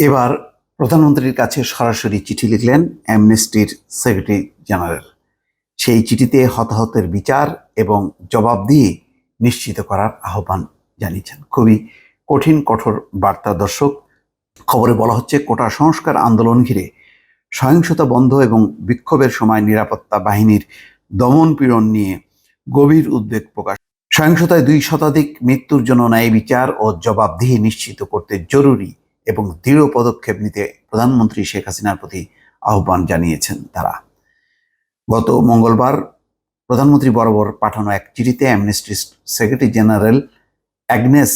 এবার প্রধানমন্ত্রীর কাছে সরাসরি চিঠি লিখলেন অ্যামনেস্টির সেক্রেটারি জেনারেল। সেই চিঠিতে হতাহতের বিচার এবং জবাবদিহি নিশ্চিত করার আহ্বান জানিয়েছেন। খুবই কঠিন, কঠোর বার্তা দর্শক। খবরে বলা হচ্ছে, কোটা সংস্কার আন্দোলন ঘিরে সহিংসতা বন্ধ এবং বিক্ষোভের সময় নিরাপত্তা বাহিনীর দমন পীড়ন নিয়ে গভীর উদ্বেগ প্রকাশ। সহিংসতায় দুই শতাধিক মৃত্যুর জন্য ন্যায় বিচার ও জবাবদিহি নিশ্চিত করতে জরুরি এবং দৃঢ় পদক্ষেপ নিতে প্রধানমন্ত্রী শেখ হাসিনার প্রতি আহ্বান জানিয়েছেন তারা। গত মঙ্গলবার প্রধানমন্ত্রী বরাবর পাঠানো এক চিঠিতে Amnesty secretary general Agnes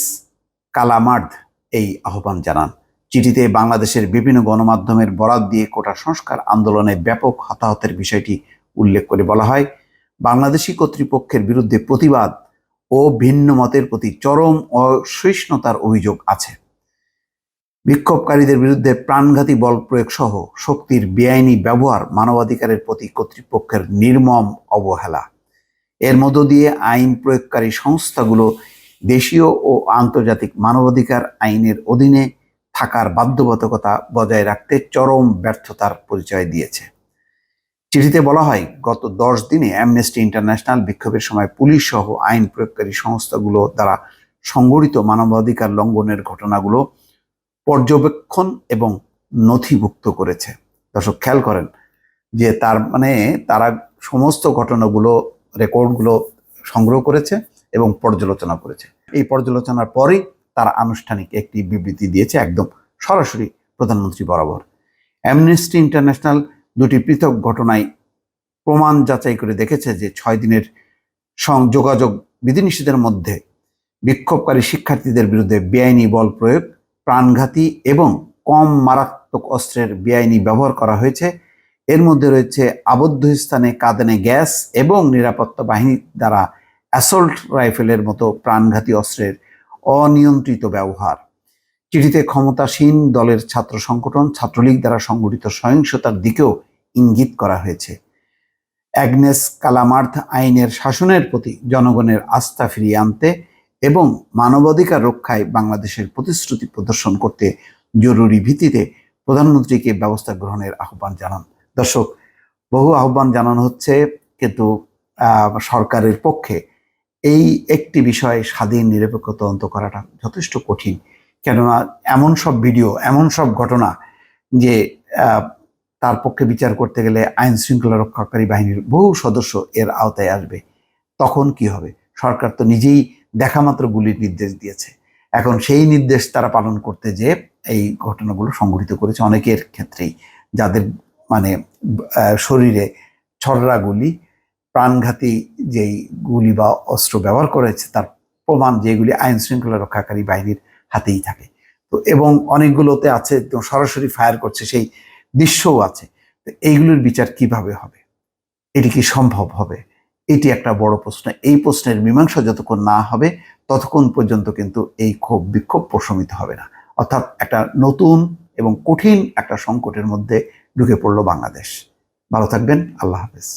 Callamard এই আহ্বান জানান। চিঠিতে বাংলাদেশের বিভিন্ন গণমাধ্যমের বরাত দিয়ে কোটা সংস্কার আন্দোলনে ব্যাপক হতাহতের বিষয়টি উল্লেখ করে বলা হয়, বাংলাদেশি কর্তৃপক্ষের বিরুদ্ধে প্রতিবাদ ও ভিন্ন মতের প্রতি চরম অসহিষ্ণুতার অভিযোগ আছে। বিক্ষোভকারীদের বিরুদ্ধে প্রাণঘাতী বল প্রয়োগ সহ শক্তির বেআইনি ব্যবহার মানবাধিকারের প্রতি কর্তৃপক্ষের নির্মম অবহেলা। এর মধ্য দিয়ে আইন প্রয়োগকারী সংস্থাগুলো দেশীয় ও আন্তর্জাতিক মানবাধিকার আইনের অধীনে থাকার বাধ্যবাধকতা বজায় রাখতে চরম ব্যর্থতার পরিচয় দিয়েছে। চিঠিতে বলা হয়, গত দশ দিনে অ্যামনেস্টি ইন্টারন্যাশনাল বিক্ষোভের সময় পুলিশ সহ আইন প্রয়োগকারী সংস্থাগুলো দ্বারা সংগঠিত মানবাধিকার লঙ্ঘনের ঘটনাগুলো পর্যবেক্ষণ এবং নথিভুক্ত করেছে। দর্শক, খেয়াল করেন যে তার মানে তারা সমস্ত ঘটনাগুলো, রেকর্ডগুলো সংগ্রহ করেছে এবং পর্যালোচনা করেছে। এই পর্যালোচনার পরেই তারা আনুষ্ঠানিক একটি বিবৃতি দিয়েছে একদম সরাসরি প্রধানমন্ত্রী বরাবর। অ্যামনেস্টি ইন্টারন্যাশনাল দুটি পৃথক ঘটনায় প্রমাণ যাচাই করে দেখেছে যে ছয় দিনের সংযোগাযোগ বিধিনিষেধের মধ্যে বিক্ষোভকারী শিক্ষার্থীদের বিরুদ্ধে বেআইনি বল প্রয়োগ প্রাণঘাতী এবং কম মারাত্মক অস্ত্রের বেআইনি ব্যবহার করা হয়েছে। এর মধ্যে রয়েছে আবদ্ধ স্থানে কাঁদানে গ্যাস এবং নিরাপত্তা বাহিনী দ্বারা অ্যাসল্ট রাইফেলের মতো প্রাণঘাতী অস্ত্রের অনিয়ন্ত্রিত ব্যবহার। চিঠিতে ক্ষমতাসীন দলের ছাত্র সংগঠন, ছাত্রলীগ দ্বারা সংগঠিত সহিংসতার দিকেও ইঙ্গিত করা হয়েছে। অ্যাগনেস কালামার্থ আইনের শাসনের প্রতি জনগণের আস্থা ফিরিয়ে আনতে এবং মানবাধিকার রক্ষায় বাংলাদেশের প্রতিশ্রুতি প্রদর্শন করতে জরুরি ভিত্তিতে প্রধানমন্ত্রীকে ব্যবস্থা গ্রহণের আহ্বান জানান। দর্শক, বহু আহ্বান জানানো হচ্ছে, কিন্তু সরকারের পক্ষে এই একটি বিষয়ে স্বাধীন নিরপেক্ষ তদন্ত করাটা যথেষ্ট কঠিন। কেননা এমন সব ভিডিও, এমন সব ঘটনা যে তার পক্ষে বিচার করতে গেলে আইন শৃঙ্খলা রক্ষাকারী বাহিনীর বহু সদস্য এর আওতায় আসবে। তখন কি হবে? সরকার তো নিজেই দেখা মাত্র গুলির নির্দেশ দিয়েছে। এখন সেই নির্দেশ তারা পালন করতে যে এই ঘটনাগুলো সংঘটিত করেছে অনেকের ক্ষেত্রেই। যাদের মানে শরীরে ছড়রা গুলি, প্রাণঘাতী যেই গুলি বা অস্ত্র ব্যবহার করেছে তার প্রমাণ যেগুলি আইন শৃঙ্খলা রক্ষাকারী বাহিনীর হাতেই থাকে। তো এবং অনেকগুলোতে আছে সরাসরি ফায়ার করছে, সেই দৃশ্যও আছে। তো এইগুলোর বিচার কীভাবে হবে? এটি কি সম্ভব হবে? এটি একটা বড় প্রশ্ন। এই প্রশ্নের মীমাংসা যতক্ষণ না হবে, ততক্ষণ পর্যন্ত কিন্তু এই ক্ষোভ বিক্ষোভ প্রশমিত হবে না। অর্থাৎ একটা নতুন এবং কঠিন একটা সংকটের মধ্যে ঢুকে পড়ল বাংলাদেশ। ভালো থাকবেন, আল্লাহ হাফেজ।